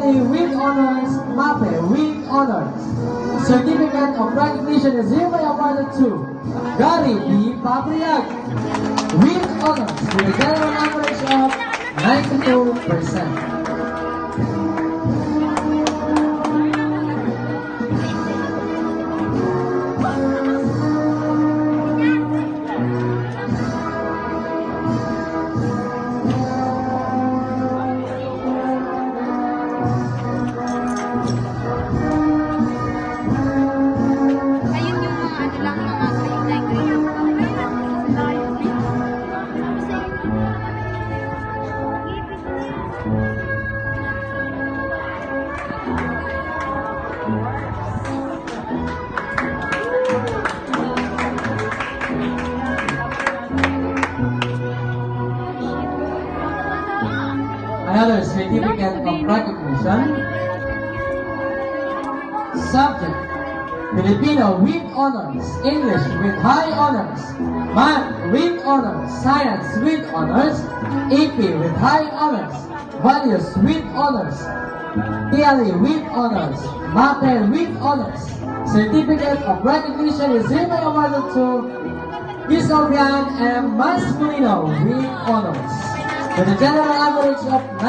TLE with honors, MAPE with honors. Certificate of recognition is hereby awarded to Gary B. Papriag with honors with a general average of 92%. Another certificate of recognition. Subject Filipino with honors, English with high honors, Math with honors, Science with honors, AP with high honors, Values with honors, TLE with honors, MAPE with honors. Certificate of recognition is hereby awarded to Isobian and Masculino with honors. With a general average of 9